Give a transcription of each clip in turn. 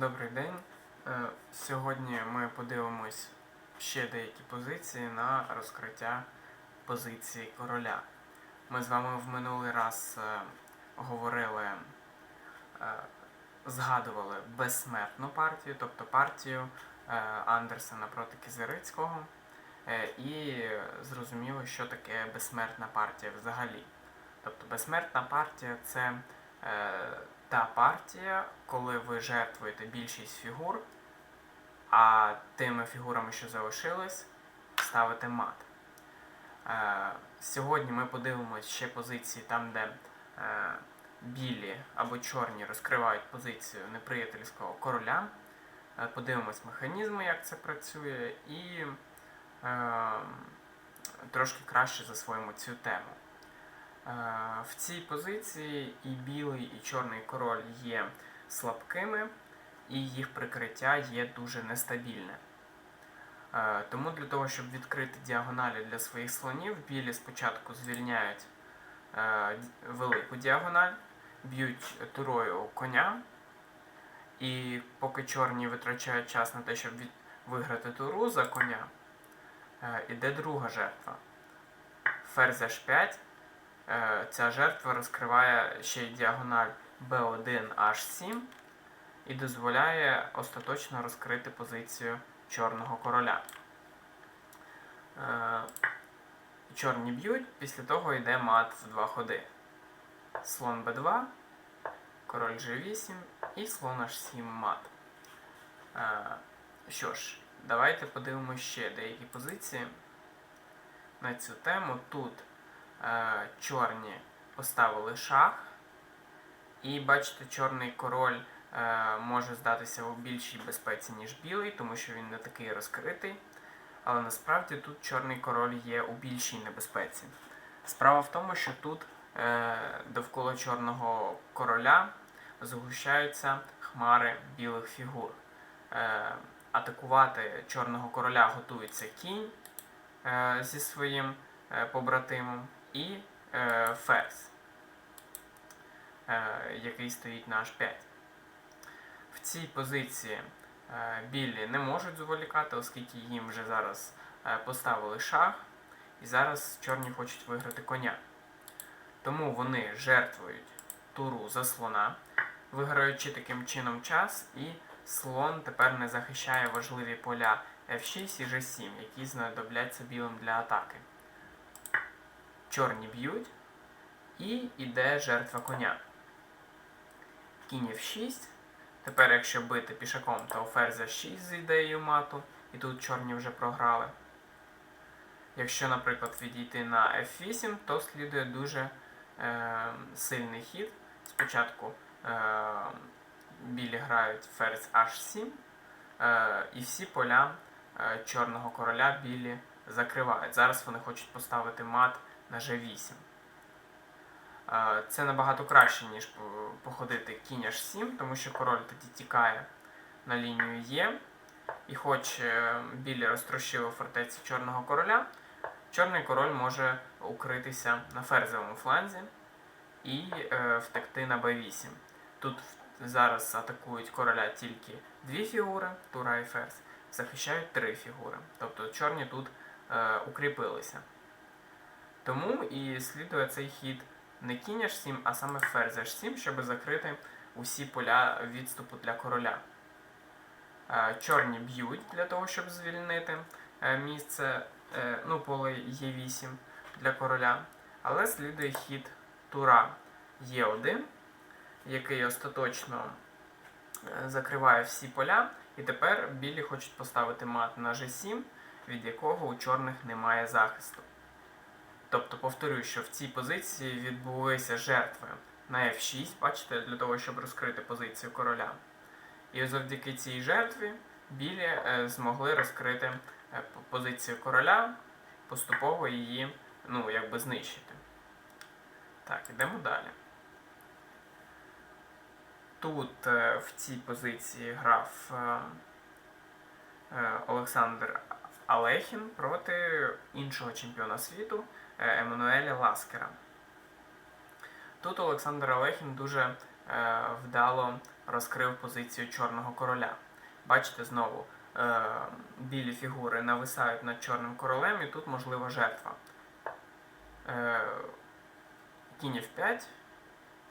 Добрий день. Е, Сьогодні ми подивимось ще деякі позиції на розкриття позиції короля. Ми з вами в минулий раз е, говорили, е, згадували безсмертну партію, тобто партію Андерсена проти Кізерицького, і зрозуміли, що таке безсмертна партія взагалі. Тобто безсмертна партія це та партія, коли ви жертвуєте більшість фігур, а тими фігурами, що залишились, ставите мат. Е, сьогодні ми подивимося ще позиції там, де е, білі або чорні розкривають позицію неприятельського короля. Е, подивимось механізми, як це працює, і е, трошки краще засвоїмо цю тему. В цій позиції і білий, і чорний король є слабкими, і їх прикриття є дуже нестабільне. Тому для того, щоб відкрити діагоналі для своїх слонів, білі спочатку звільняють велику діагональ, б'ють турою коня, і поки чорні витрачають час на те, щоб виграти туру за коня, іде друга жертва. Ферзь H5 Е, Ця жертва розкриває ще й діагональ B1 H7 і дозволяє остаточно розкрити позицію чорного короля. Е, Чорні б'ють, після того йде мат в два ходи. Слон B2, король G8 і слон H7 мат. Е, Що ж, давайте подивимося ще деякі позиції на цю тему. Тут е, чорні поставили шах. І бачите, чорний король е, може здатися у більшій безпеці, ніж білий, тому що він не такий розкритий. Але насправді тут чорний король є у більшій небезпеці. Справа в тому, що тут е, довкола чорного короля згущаються хмари білих фігур. Е, атакувати чорного короля готується кінь е, зі своїм е, побратимом і е, ферзь, е, який стоїть на H5. В цій позиції е, білі не можуть зволікати, оскільки їм вже зараз е, поставили шах, і зараз чорні хочуть виграти коня. Тому вони жертвують туру за слона, виграючи таким чином час, і слон тепер не захищає важливі поля F6 і G7, які знадобляться білим для атаки. Чорні б'ють, і йде жертва коня. Кінь F6. Тепер, якщо бити пішаком, то ферзь 6 з ідеєю мату, і тут чорні вже програли. Якщо, наприклад, відійти на F8, то слідує дуже е, сильний хід. Спочатку е, білі грають ферзь H7, е, і всі поля е, чорного короля білі закривають. Зараз вони хочуть поставити мат на G8. Е, Це набагато краще, ніж походити кінь H7, тому що король тоді тікає на лінію Е. І хоч е, білі розтрощили фортеці чорного короля, чорний король може укритися на ферзовому фланзі і е, втекти на b8. Тут зараз атакують короля тільки дві фігури, тура і ферзь, захищають три фігури. Тобто чорні тут е, укріпилися. Тому і слідує цей хід не кінь H7, а саме ферзь H7, щоб закрити усі поля відступу для короля. Е, Чорні б'ють для того, щоб звільнити е, місце, е, ну, поле Е8 для короля. Але слідує хід тура Е1, який остаточно закриває всі поля. І тепер білі хочуть поставити мат на G7, від якого у чорних немає захисту. Тобто повторюю, що в цій позиції відбулися жертви на F6, бачите, для того, щоб розкрити позицію короля. І завдяки цій жертві білі е, змогли розкрити е, позицію короля, поступово її ну, якби знищити. Так, ідемо далі. Тут е, в цій позиції грав Олександр Алехін проти іншого чемпіона світу Еммануеля Ласкера. Тут Олександр Алехін дуже е, вдало розкрив позицію чорного короля. Бачите знову, е, білі фігури нависають над чорним королем, і тут можлива жертва. Е, кінь F5.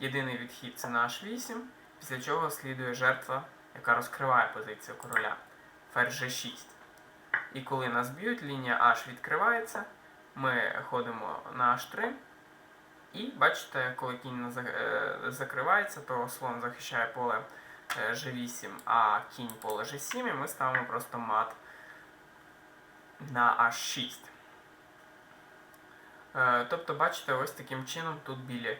Єдиний відхід це на H8, після чого слідує жертва, яка розкриває позицію короля. Ферзь G6. І коли нас б'ють, лінія H відкривається, ми ходимо на H3. І бачите, коли кінь е, закривається, то слон захищає поле е, G8, а кінь поле G7, і ми ставимо просто мат на H6. Е, Тобто, бачите, ось таким чином тут білі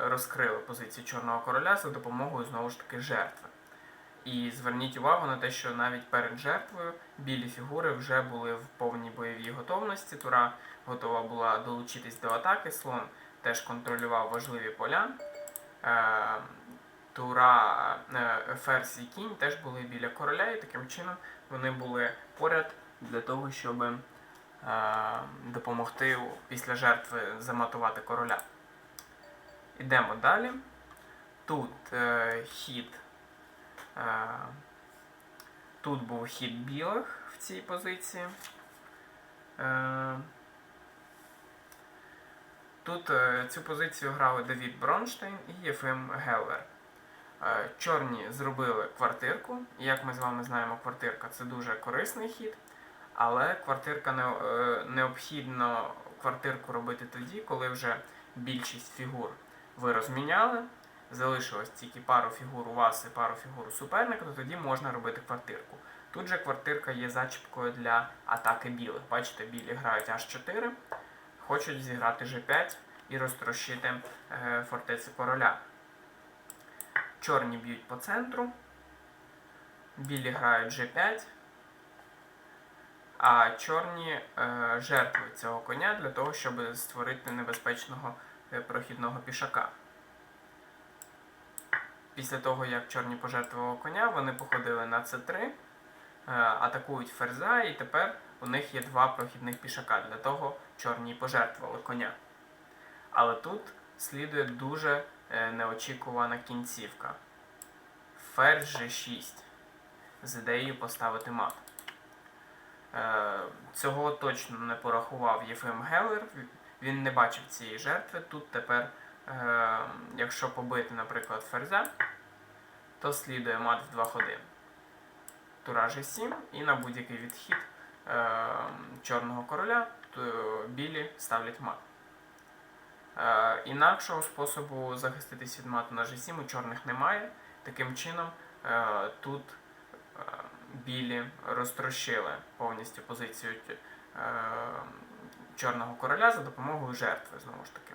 розкрили позицію чорного короля за допомогою знову ж таки жертви. І зверніть увагу на те, що навіть перед жертвою білі фігури вже були в повній бойовій готовності. Тура готова була долучитись до атаки. Слон теж контролював важливі поля. Е, Тура, е, ферзь і кінь теж були біля короля, і таким чином вони були поряд для того, щоб е, допомогти після жертви заматувати короля. Ідемо далі. Тут хід. Тут був хід білих в цій позиції. Е, Тут е, цю позицію грали Давід Бронштейн і Єфим Геллер. Е, Чорні зробили квартирку. Як ми з вами знаємо, квартирка це дуже корисний хід, але квартирка не, необхідно квартирку робити тоді, коли вже більшість фігур ви розміняли. Залишилось тільки пару фігур у вас і пару фігур у суперника, то тоді можна робити квартирку. Тут же квартирка є зачіпкою для атаки білих. Бачите, білі грають аж 4 хочуть зіграти G5 і розтрощити е, фортецю короля. Чорні б'ють по центру, білі грають G5, а чорні е, жертвують цього коня для того, щоб створити небезпечного е, прохідного пішака. Після того, як чорні пожертвували коня, вони походили на c3, е, атакують ферзя, і тепер у них є два прохідних пішака. Для того чорні пожертвували коня. Але тут слідує дуже е, неочікувана кінцівка. Ферзь G6 з ідеєю поставити мат. Е, Цього точно не порахував Єфим Геллер. Він не бачив цієї жертви. Тут тепер, е, якщо побити, наприклад, ферзя, то слідує мат в два ходи. Тура G7 і на будь-який відхід е, чорного короля то білі ставлять мат. Е, інакшого способу захиститись від мату на G7 у чорних немає. Таким чином, е, тут е, білі розтрощили повністю позицію е, чорного короля за допомогою жертви, знову ж таки.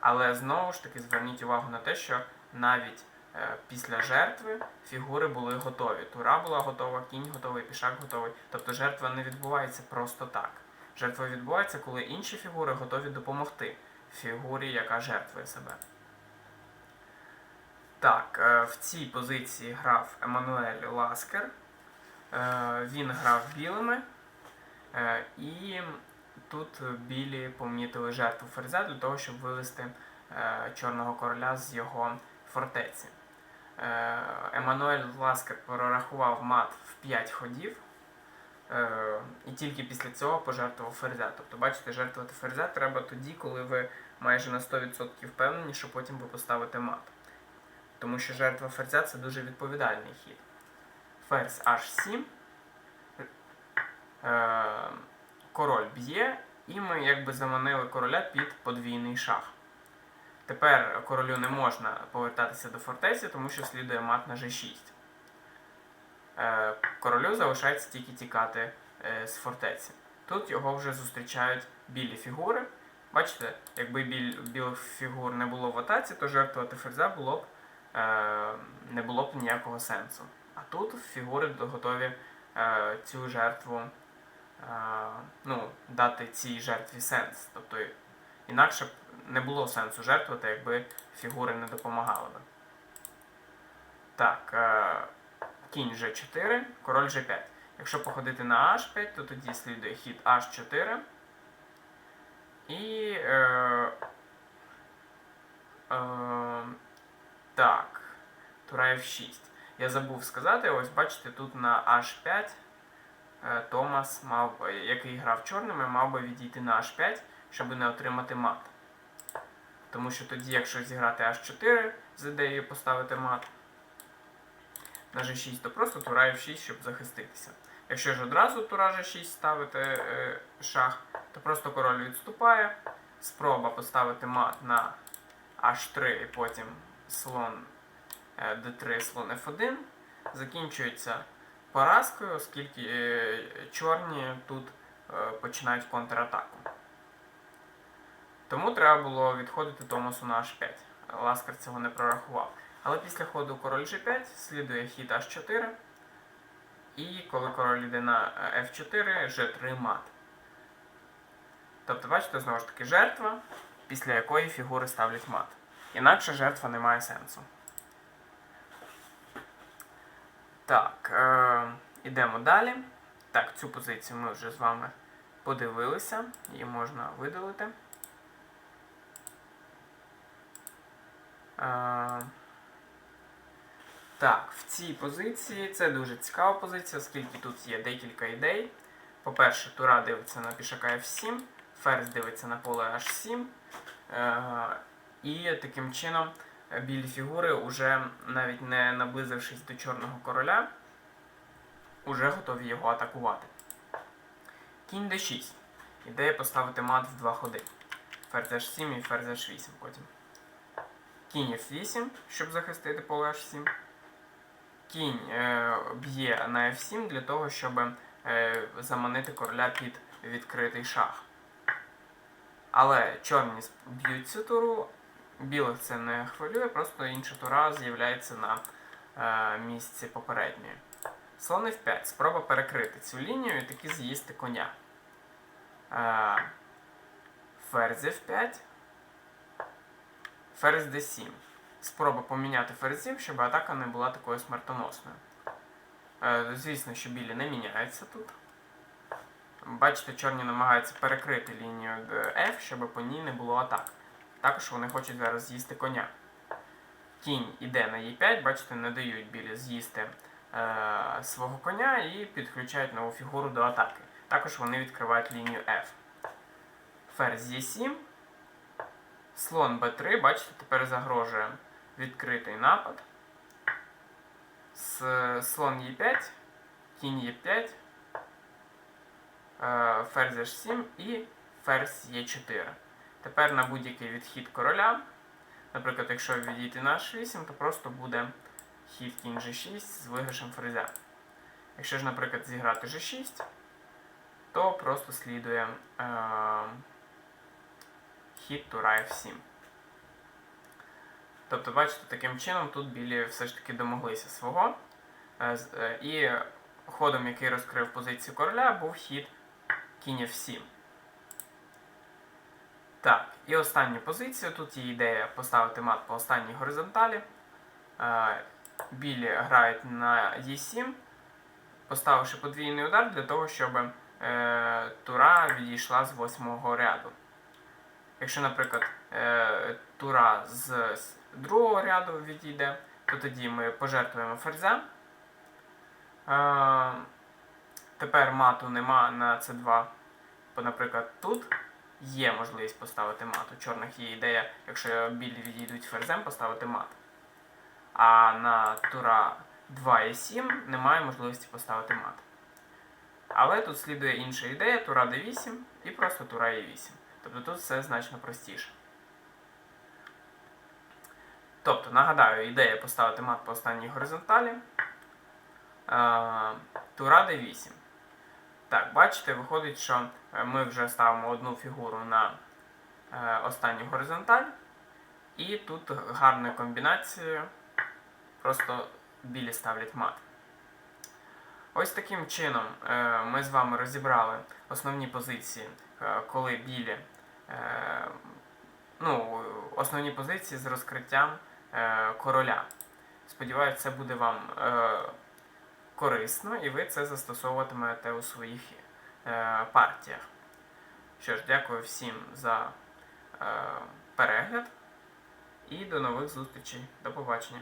Але знову ж таки зверніть увагу на те, що навіть е, після жертви фігури були готові. Тура була готова, кінь готовий, пішак готовий. Тобто жертва не відбувається просто так. Жертва відбувається, коли інші фігури готові допомогти фігурі, яка жертвує себе. Так, е, в цій позиції грав Еммануель Ласкер. Е, Він грав білими. Е, І тут білі помітили жертву ферзя для того, щоб вивести е, чорного короля з його фортеці. Е, Еммануель Ласкер прорахував мат в 5 ходів. Е, І тільки після цього пожертвував ферзя. Тобто, бачите, жертвувати ферзя треба тоді, коли ви майже на 100% впевнені, що потім ви поставите мат. Тому що жертва ферзя це дуже відповідальний хід. Ферзь H7. Король б'є, і ми якби заманили короля під подвійний шах. Тепер королю не можна повертатися до фортеці, тому що слідує мат на G6. Е, Королю залишається тільки тікати е, з фортеці. Тут його вже зустрічають білі фігури. Бачите, якби біль, білих фігур не було в атаці, то жертвувати ферзя було б, е, не було б ніякого сенсу. А тут фігури готові е, цю жертву ну, дати цій жертві сенс. Тобто інакше б не було сенсу жертвувати, якби фігури не допомагали би. Так, е, кінь G4, король G5. Якщо походити на H5, то тоді слідує хід H4. І е, е, Так, тура F6. Я забув сказати, ось бачите, тут на H5 е, Томас, мав, який грав чорними, мав би відійти на H5, щоб не отримати мат. Тому що тоді, якщо зіграти H4 з ідеєю поставити мат на G6, то просто тура F6, щоб захиститися. Якщо ж одразу тура G6 ставити е, шах, то просто король відступає. Спроба поставити мат на H3 і потім слон е, D3, слон F1 закінчується поразкою, оскільки е, чорні тут е, починають контратаку. Тому треба було відходити Томасу на H5. Ласкар цього не прорахував. Але після ходу король G5 слідує хід H4. І коли король йде на е, F4, G3 мат. Тобто, бачите, знову ж таки, жертва, після якої фігури ставлять мат. Інакше жертва не має сенсу. Так, е, ідемо далі. Так, цю позицію ми вже з вами подивилися. Її можна видалити. Е, так, в цій позиції це дуже цікава позиція, оскільки тут є декілька ідей. По-перше, тура дивиться на пішака F7, ферзь дивиться на поле H7. Е, і таким чином білі фігури, уже навіть не наблизившись до чорного короля, уже готові його атакувати. Кінь d6. Ідея поставити мат в два ходи. Ферзь H7 і ферзь H8 потім. Кінь F8, щоб захистити поле H7. Кінь е, б'є на F7 для того, щоб е, заманити короля під відкритий шах. Але чорні б'ють цю туру, білих це не хвилює, просто інша тура з'являється на е, місці попередньої. Слон F5. Спроба перекрити цю лінію і таки з'їсти коня. Е, ферзь F5. Ферзь D7. Спроба поміняти ферзів, щоб атака не була такою смертоносною. Е, звісно, що білі не міняються тут. Бачите, чорні намагаються перекрити лінію F, щоб по ній не було атак. Також вони хочуть зараз з'їсти коня. Кінь іде на e5, бачите, не дають білі з'їсти е, свого коня і підключають нову фігуру до атаки. Також вони відкривають лінію F. Ферзь e7. Слон b3, бачите, тепер загрожує відкритий напад. С- Слон e5, кінь e5, е, ферзь h7 і ферзь e4. Тепер на будь-який відхід короля, наприклад, якщо відійти на h8, то просто буде хід кінь g6 з виграшем ферзя. Якщо ж, наприклад, зіграти g6, то просто слідує е, хід тура f7. Тобто, бачите, таким чином тут білі все ж таки домоглися свого. Е, е, І ходом, який розкрив позицію короля, був хід кінь f7. Так, і останню позицію. Тут є ідея поставити мат по останній горизонталі. Е, Білі грають на e7, поставивши подвійний удар для того, щоб е, тура відійшла з восьмого ряду. Якщо, наприклад, е, тура з, другого ряду відійде, то тоді ми пожертвуємо ферзя. Тепер мату нема на c2, бо, наприклад, тут є можливість поставити мат. У чорних є ідея, якщо білі відійдуть ферзем, поставити мат. А на тура 2 і 7 немає можливості поставити мат. Але тут слідує інша ідея, тура d8 і просто тура e8. Тобто тут все значно простіше. Тобто, нагадаю, ідея поставити мат по останній горизонталі. Е, Тура d8. Так, бачите, виходить, що е, ми вже ставимо одну фігуру на е, останню горизонталь. І тут гарною комбінацією просто білі ставлять мат. Ось таким чином е, ми з вами розібрали основні позиції, коли білі, ну, основні позиції з розкриттям короля. Сподіваюся, це буде вам корисно і ви це застосовуватимете у своїх е, партіях. Що ж, дякую всім за е, перегляд І до нових зустрічей. До побачення.